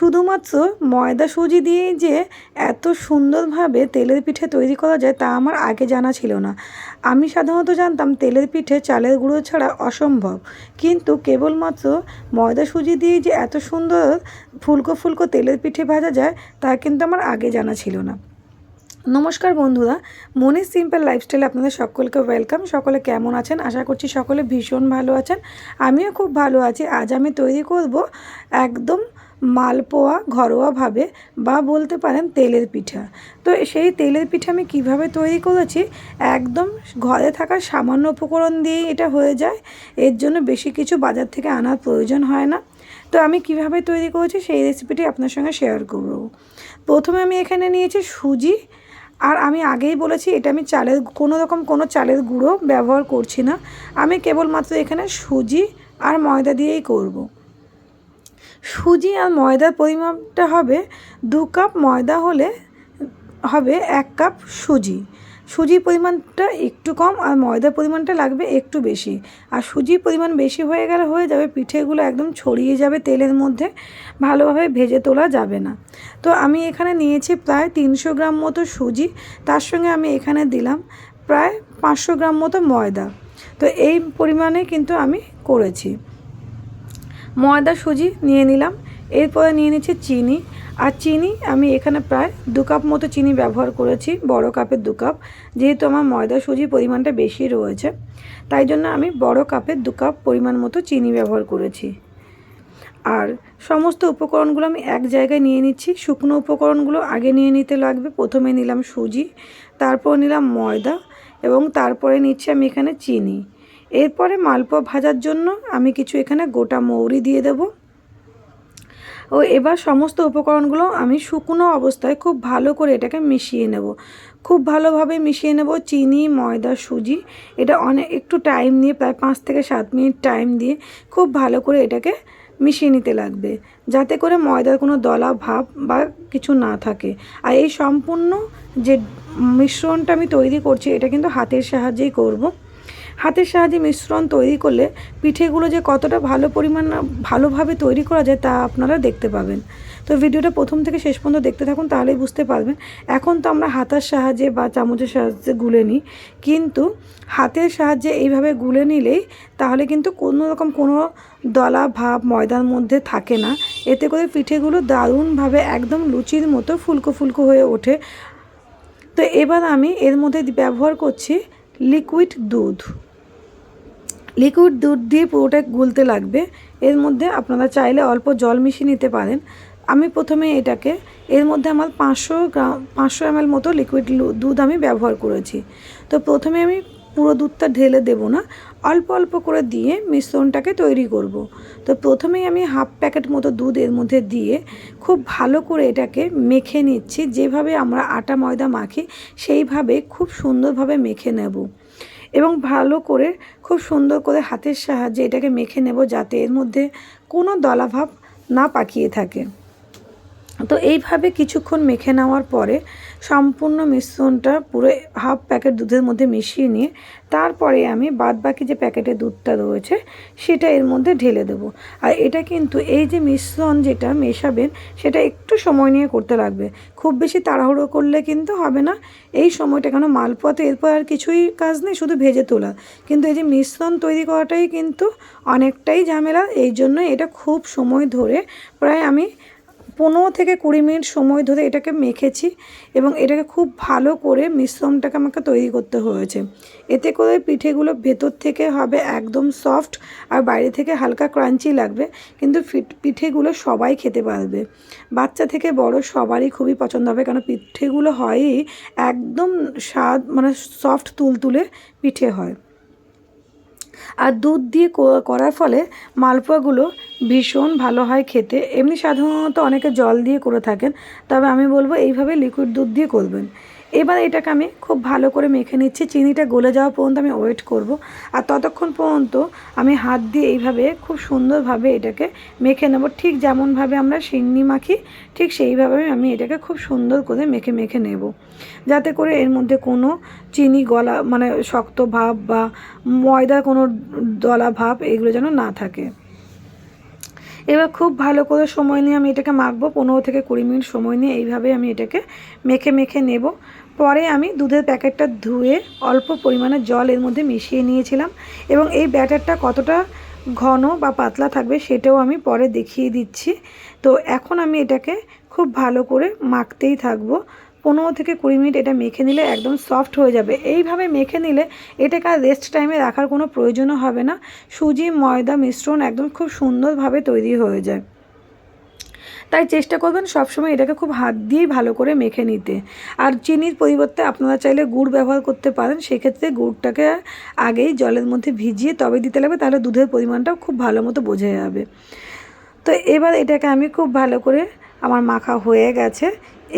শুধুমাত্র ময়দা সুজি দিয়ে যে এত সুন্দরভাবে তেলের পিঠে তৈরি করা যায় তা আমার আগে জানা ছিল না। আমি সাধারণত জানতাম তেলের পিঠে চালের গুঁড়ো ছাড়া অসম্ভব। কিন্তু কেবলমাত্র ময়দা সুজি দিয়ে যে এত সুন্দর ফুলকো ফুলকো তেলের পিঠে ভাজা যায় তা কিন্তু আমার আগে জানা ছিল না। নমস্কার বন্ধুরা, মনির সিম্পল লাইফস্টাইলে আপনাদের সকলকে ওয়েলকাম। সকলে কেমন আছেন? আশা করছি সকলে ভীষণ ভালো আছেন। আমিও খুব ভালো আছি। আজ আমি তৈরি করব একদম মালপোয়া ঘরোয়াভাবে বা বলতে পারেন তেলের পিঠা। তো সেই তেলের পিঠা আমি কীভাবে তৈরি করেছি? একদম ঘরে থাকা সামান্য উপকরণ দিয়েই এটা হয়ে যায়। এর জন্য বেশি কিছু বাজার থেকে আনার প্রয়োজন হয় না। তো আমি কীভাবে তৈরি করেছি সেই রেসিপিটি আপনার সঙ্গে শেয়ার করব। প্রথমে আমি এখানে নিয়েছি সুজি। আর আমি আগেই বলেছি, এটা আমি চালের কোনো রকম কোনো চালের গুঁড়ো ব্যবহার করছি না। আমি কেবলমাত্র এখানে সুজি আর ময়দা দিয়েই করব। সুজি আর ময়দার পরিমাপটা হবে দু কাপ ময়দা হলে হবে এক কাপ সুজি। সুজির পরিমাণটা একটু কম আর ময়দার পরিমাণটা লাগবে একটু বেশি। আর সুজির পরিমাণ বেশি হয়ে গেলে হয়ে যাবে পিঠেগুলো একদম ছড়িয়ে যাবে তেলের মধ্যে, ভালোভাবে ভেজে তোলা যাবে না। তো আমি এখানে নিয়েছি প্রায় তিনশো গ্রাম মতো সুজি, তার সঙ্গে আমি এখানে দিলাম প্রায় পাঁচশো গ্রাম মতো ময়দা। তো এই পরিমাণে কিন্তু আমি করেছি। ময়দা, সুজি নিয়ে নিলাম। এরপরে নিয়ে নিচ্ছি চিনি। আর চিনি আমি এখানে প্রায় দু কাপ মতো চিনি ব্যবহার করেছি, বড় কাপের দু কাপ। যেহেতু আমার ময়দা সুজির পরিমাণটা বেশি রয়েছে, তাই জন্য আমি বড় কাপের দু কাপ পরিমাণ মতো চিনি ব্যবহার করেছি। আর সমস্ত উপকরণগুলো আমি এক জায়গায় নিয়ে নিচ্ছি। শুকনো উপকরণগুলো আগে নিয়ে নিতে লাগবে। প্রথমে নিলাম সুজি, তারপর নিলাম ময়দা এবং তারপরে নিচ্ছি আমি এখানে চিনি। এরপরে মালপোয়া ভাজার জন্য আমি কিছু এখানে গোটা মৌরি দিয়ে দেবো। ও এবার সমস্ত উপকরণগুলো আমি শুকনো অবস্থায় খুব ভালো করে এটাকে মিশিয়ে নেব। খুব ভালোভাবে মিশিয়ে নেব চিনি, ময়দা, সুজি। এটা অনেক একটু টাইম নিয়ে প্রায় পাঁচ থেকে সাত মিনিট টাইম দিয়ে খুব ভালো করে এটাকে মিশিয়ে নিতে লাগবে। যাতে করে ময়দার কোনো দলা, ভাব বা কিছু না থাকে। আর এই সম্পূর্ণ যে মিশ্রণটা আমি তৈরি করছি, এটা কিন্তু হাতের সাহায্যেই করব। হাতের সাহায্যে মিশ্রণ তৈরি করলে পিঠেগুলো যে কতটা ভালো পরিমাণ, ভালোভাবে তৈরি করা যায় তা আপনারা দেখতে পাবেন। তো ভিডিওটা প্রথম থেকে শেষ পর্যন্ত দেখতে থাকুন, তাহলেই বুঝতে পারবেন। এখন তো আমরা হাতার সাহায্যে বা চামচের সাহায্যে গুলে নিই, কিন্তু হাতের সাহায্যে এইভাবে গুলে নিলেই তাহলে কিন্তু কোনো রকম কোনো দলা ভাব ময়দার মধ্যে থাকে না। এতে করে পিঠেগুলো দারুণভাবে একদম লুচির মতো ফুলকো ফুলকো হয়ে ওঠে। তো এবার আমি এর মধ্যে ব্যবহার করছি লিকুইড দুধ। লিকুইড দুধ দিয়ে পুরোটা গুলতে লাগবে। এর মধ্যে আপনারা চাইলে অল্প জল মিশিয়ে নিতে পারেন। আমি প্রথমে এটাকে, এর মধ্যে আমার পাঁচশো গ্রাম, পাঁচশো এমএল মতো লিকুইড দুধ আমি ব্যবহার করেছি। তো প্রথমে আমি পুরো দুধটা ঢেলে দেবো না, অল্প অল্প করে দিয়ে মিশ্রণটাকে তৈরি করব। তো প্রথমেই আমি হাফ প্যাকেট মতো দুধ এর মধ্যে দিয়ে খুব ভালো করে এটাকে মেখে নিচ্ছি। যেভাবে আমরা আটা ময়দা মাখি, সেইভাবে খুব সুন্দরভাবে মেখে নেব। এবং ভালো করে, খুব সুন্দর করে হাতের সাহায্যে এটাকে মেখে নেব যাতে এর মধ্যে কোনো দলাভাব না পাকিয়ে থাকে। তো এইভাবে কিছুক্ষণ মেখে নেওয়ার পরে সম্পূর্ণ মিশ্রণটা পুরো হাফ প্যাকেট দুধের মধ্যে মিশিয়ে নিয়ে তারপরে আমি বাদ বাকি যে প্যাকেটে দুধটা রয়েছে সেটা এর মধ্যে ঢেলে দেবো। আর এটা কিন্তু এই যে মিশ্রণ যেটা মেশাবেন সেটা একটু সময় নিয়ে করতে লাগবে। খুব বেশি তাড়াহুড়ো করলে কিন্তু হবে না। এই সময়টা কেন মালপথে এরপর আর কিছুই কাজ নেই, শুধু ভেজে তোলা। কিন্তু এই যে মিশ্রণ তৈরি করাটাই কিন্তু অনেকটাই ঝামেলা, এই জন্য এটা খুব সময় ধরে প্রায় আমি পনেরো থেকে কুড়ি মিনিট সময় ধরে এটাকে মেখেছি এবং এটাকে খুব ভালো করে মিশ্রণটাকে আমাকে তৈরি করতে হয়েছে। এতে করে পিঠেগুলো ভেতর থেকে হবে একদম সফট আর বাইরে থেকে হালকা ক্রাঞ্চি লাগবে, কিন্তু পিঠেগুলো সবাই খেতে পারবে। বাচ্চা থেকে বড় সবারই খুবই পছন্দ হবে কারণ পিঠেগুলো হয়ই একদম স্বাদ মানে সফট তুলতুলে পিঠে হয়। আর দুধ দিয়ে করার ফলে মালপোয়াগুলো ভীষণ ভালো হয় খেতে। এমনি সাধারণত অনেকে জল দিয়ে করে থাকেন, তবে আমি বলব এইভাবে লিকুইড দুধ দিয়ে করবেন। এবার এটাকে আমি খুব ভালো করে মেখে নিচ্ছি। চিনিটা গলে যাওয়া পর্যন্ত আমি ওয়েট করব। আর ততক্ষণ পর্যন্ত আমি হাত দিয়ে এইভাবে খুব সুন্দরভাবে এটাকে মেখে নেব। ঠিক যেমনভাবে আমরা সিন্নি মাখি, ঠিক সেইভাবে আমি এটাকে খুব সুন্দর করে মেখে মেখে নেব। যাতে করে এর মধ্যে কোনো চিনি গলা মানে শক্ত ভাব বা ময়দা কোনো দলা ভাব এগুলো যেন না থাকে। এবার খুব ভালো করে সময় নিয়ে আমি এটাকে মাখবো, পনেরো থেকে কুড়ি মিনিট সময় নিয়ে এইভাবে আমি এটাকে মেখে মেখে নেব। পরে আমি দুধের প্যাকেটটা ধুয়ে অল্প পরিমাণে জল এর মধ্যে মিশিয়ে নিয়েছিলাম এবং এই ব্যাটারটা কতটা ঘন বা পাতলা থাকবে সেটাও আমি পরে দেখিয়ে দিচ্ছি। তো এখন আমি এটাকে খুব ভালো করে মাখতেই থাকব। পনেরো থেকে কুড়ি মিনিট এটা মেখে নিলে একদম সফট হয়ে যাবে। এইভাবে মেখে নিলে এটাকে আর রেস্ট টাইমে রাখার কোনো প্রয়োজনও হবে না। সুজি, ময়দা, মিশ্রণ একদম খুব সুন্দরভাবে তৈরি হয়ে যায়। তাই চেষ্টা করবেন সবসময় এটাকে খুব হাত দিয়েই ভালো করে মেখে নিতে। আর চিনির পরিবর্তে আপনারা চাইলে গুড় ব্যবহার করতে পারেন। সেক্ষেত্রে গুড়টাকে আগেই জলের মধ্যে ভিজিয়ে তবে দিতে লাগবে, তাহলে দুধের পরিমাণটাও খুব ভালো মতো বোঝা যাবে। তো এবার এটাকে আমি খুব ভালো করে আমার মাখা হয়ে গেছে।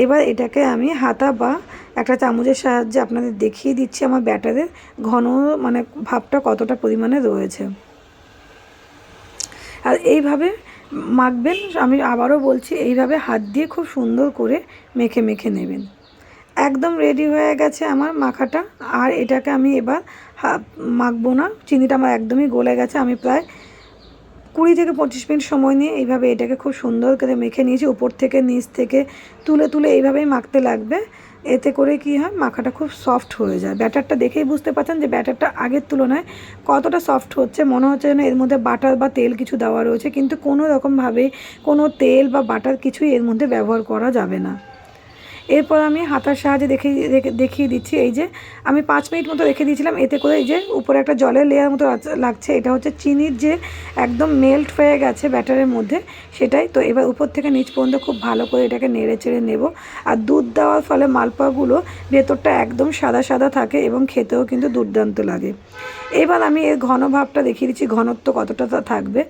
এবার এটাকে আমি হাতা বা একটা চামচের সাহায্যে আপনাদের দেখিয়ে দিচ্ছি আমার ব্যাটারের ঘন মানে ভাবটা কতটা পরিমাণে রয়েছে। আর এইভাবে মাখবেন, আমি আবারও বলছি, এইভাবে হাত দিয়ে খুব সুন্দর করে মেখে মেখে নেবেন। একদম রেডি হয়ে গেছে আমার মাখাটা, আর এটাকে আমি এবার মাখবো না, চিনিটা আমার একদমই গলে গেছে, আমি প্রায় কুড়ি থেকে পঁচিশ মিনিট সময় নিয়ে এইভাবে এটাকে খুব সুন্দর করে মেখে নিয়েছি। উপর থেকে, নিচ থেকে, তুলে তুলে এইভাবেই মাখতে লাগবে। এতে করে কি হয়, মাখাটা খুব সফট হয়ে যায়। ব্যাটারটা দেখেই বুঝতে পারছেন যে ব্যাটারটা আগের তুলনায় কতটা সফট হচ্ছে। মনে হচ্ছে যেন এর মধ্যে বাটার বা তেল কিছু দেওয়া রয়েছে, কিন্তু কোনো রকমভাবেই কোনো তেল বা বাটার কিছুই এর মধ্যে ব্যবহার করা যাবে না। এরপর আমি হাতার সাহায্যে দেখে দেখিয়ে দিচ্ছি। এই যে আমি পাঁচ মিনিট মতো রেখে দিয়েছিলাম। এতে করে এই যে উপরে একটা জলের লেয়ার মতো লাগছে। এটা হচ্ছে চিনির যে একদম মেল্ট হয়ে গেছে ব্যাটারের মধ্যে, সেটাই। তো এবার উপর থেকে নিচ পর্যন্ত খুব ভালো করে এটাকে নেড়ে চেড়ে নেব। আর দুধ দেওয়ার ফলে মালপোয়াগুলো ভেতরটা একদম সাদা সাদা থাকে এবং খেতেও কিন্তু দুর্দান্ত লাগে। এবার আমি এর ঘন ভাবটা দেখিয়ে দিচ্ছি, ঘনত্ব কতটা থাকবে।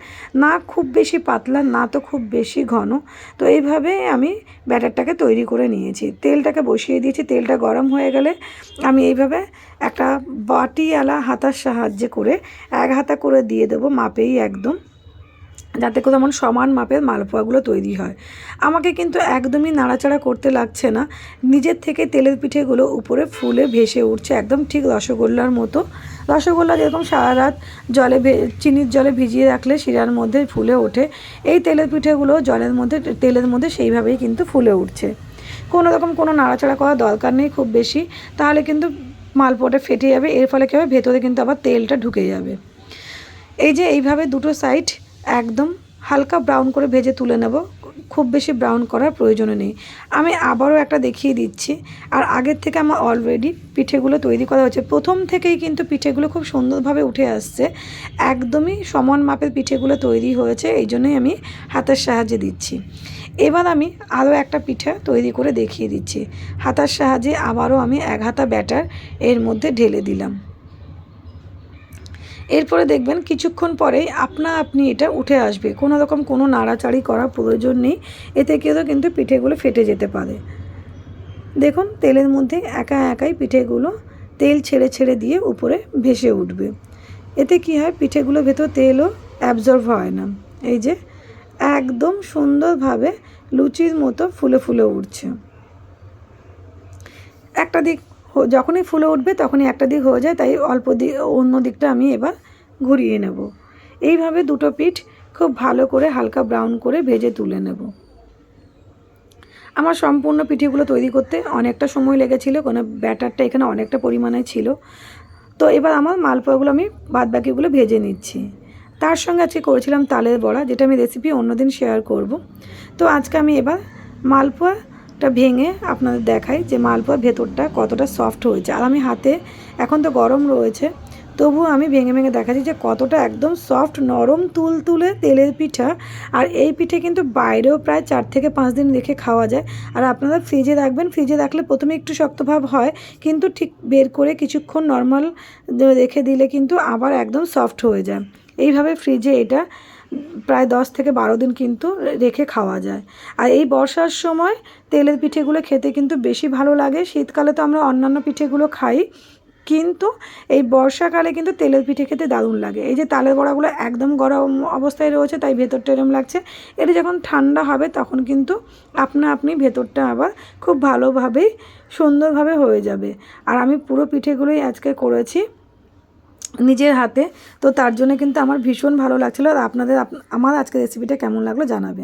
না খুব বেশি পাতলা, না তো খুব বেশি ঘন। তো এইভাবে আমি ব্যাটারটাকে তৈরি করে নিয়েছি। তেলটাকে বসিয়ে দিয়েছি, তেলটা গরম হয়ে গেলে আমি এইভাবে একটা বাটিওয়ালা হাতার সাহায্যে করে এক হাতা করে দিয়ে দেবো, মাপেই একদম। যাতে করে এমন সমান মাপের মালপোয়াগুলো তৈরি হয়। আমাকে কিন্তু একদমই নাড়াচাড়া করতে লাগছে না। নিজের থেকে তেলের পিঠেগুলো উপরে ফুলে ভেসে উঠছে একদম ঠিক রসগোল্লার মতো। রসগোল্লা যেরকম সারা রাত জলে চিনির জলে ভিজিয়ে রাখলে শিরার মধ্যে ফুলে ওঠে, এই তেলের পিঠেগুলো জলের মধ্যে, তেলের মধ্যে সেইভাবেই কিন্তু ফুলে উঠছে। কোনো রকম কোনো নাড়াচাড়া করার দরকার নেই খুব বেশি, তাহলে কিন্তু মালপোয়াটা ফেটে যাবে, এর ফলে কী হবে? ভেতরে কিন্তু আবার তেলটা ঢুকে যাবে। এই যে এইভাবে দুটো সাইড একদম হালকা ব্রাউন করে ভেজে তুলে নেব। খুব বেশি ব্রাউন করার প্রয়োজন নেই। আমি আবারও একটা দেখিয়ে দিচ্ছি। আর আগের থেকে আমার অলরেডি পিঠেগুলো তৈরি করা হচ্ছে প্রথম থেকেই কিন্তু পিঠেগুলো খুব সুন্দরভাবে উঠে আসছে। একদমই সমান মাপের পিঠেগুলো তৈরি হয়েছে, এই জন্যই আমি হাতের সাহায্যে দিচ্ছি। এবার আমি আরও একটা পিঠা তৈরি করে দেখিয়ে দিচ্ছি। হাতার সাহায্যে আবারও আমি এক হাতা ব্যাটার এর মধ্যে ঢেলে দিলাম। এরপরে দেখবেন কিছুক্ষণ পরেই আপনা আপনি এটা উঠে আসবে। কোনো রকম কোনো নাড়াচাড়ি করার প্রয়োজন নেই। এতে কেউ কিন্তু পিঠেগুলো ফেটে যেতে পারে। দেখুন, তেলের মধ্যে একা একাই পিঠেগুলো তেল ছেড়ে ছেড়ে দিয়ে উপরে ভেসে উঠবে। এতে কি হয়? পিঠেগুলো ভেতর তেলও অ্যাবজর্ভ হয় না। এই যে, একদম সুন্দরভাবে লুচির মতো ফুলে ফুলে উঠছে। একটা দিক যখনই ফুলে উঠবে তখনই একটা দিক হয়ে যায়, তাই অল্প দিক অন্য দিকটা আমি এবার ঘুরিয়ে নেব। এইভাবে দুটো পিঠ খুব ভালো করে হালকা ব্রাউন করে ভেজে তুলে নেব। আমার সম্পূর্ণ পিঠেগুলো তৈরি করতে অনেকটা সময় লেগেছিলো, কোনো ব্যাটারটা এখানে অনেকটা পরিমাণে ছিল। তো এবার আমার মালপোয়াগুলো আমি বাদ বাকিগুলো ভেজে নিচ্ছি। তার সঙ্গে আজকে করেছিলাম তালের বড়া, যেটা আমি রেসিপি অন্যদিন শেয়ার করব। তো আজকে আমি এবার মালপোয়া একটা ভেঙে আপনাদের দেখাই যে মালপোয়ার ভেতরটা কতটা সফট হয়েছে। আর আমি হাতে এখন তো গরম রয়েছে, তবুও আমি ভেঙে ভেঙে দেখাচ্ছি যে কতটা একদম সফট নরম তুল তুলে তেলের পিঠা। আর এই পিঠে কিন্তু বাইরেও প্রায় চার থেকে পাঁচ দিন রেখে খাওয়া যায়। আর আপনারা ফ্রিজে রাখবেন ফ্রিজে রাখলে প্রথমে একটু শক্তভাব হয়, কিন্তু ঠিক বের করে কিছুক্ষণ নর্মাল রেখে দিলে কিন্তু আবার একদম সফট হয়ে যায়। এইভাবে ফ্রিজে এটা প্রায় দশ থেকে বারো দিন কিন্তু রেখে খাওয়া যায়। আর এই বর্ষার সময় তেলের পিঠেগুলো খেতে কিন্তু বেশি ভালো লাগে। শীতকালে তো আমরা অন্যান্য পিঠেগুলো খাই, কিন্তু এই বর্ষাকালে কিন্তু তেলের পিঠে খেতে দারুণ লাগে। এই যে তালের বড়াগুলো একদম গরম অবস্থায় রয়েছে, তাই ভেতরটা এরম লাগছে। এটা যখন ঠান্ডা হবে তখন কিন্তু আপনা আপনি ভেতরটা আবার খুব ভালোভাবেই সুন্দরভাবে হয়ে যাবে। আর আমি পুরো পিঠেগুলোই আজকে করেছি। নিজের হাতে। তো তার জন্য কিন্তু আমার ভীষণ ভালো লাগছিল আর আপনাদের, আপ- আমার আজকে রেসিপিটা কেমন লাগল জানাবেন।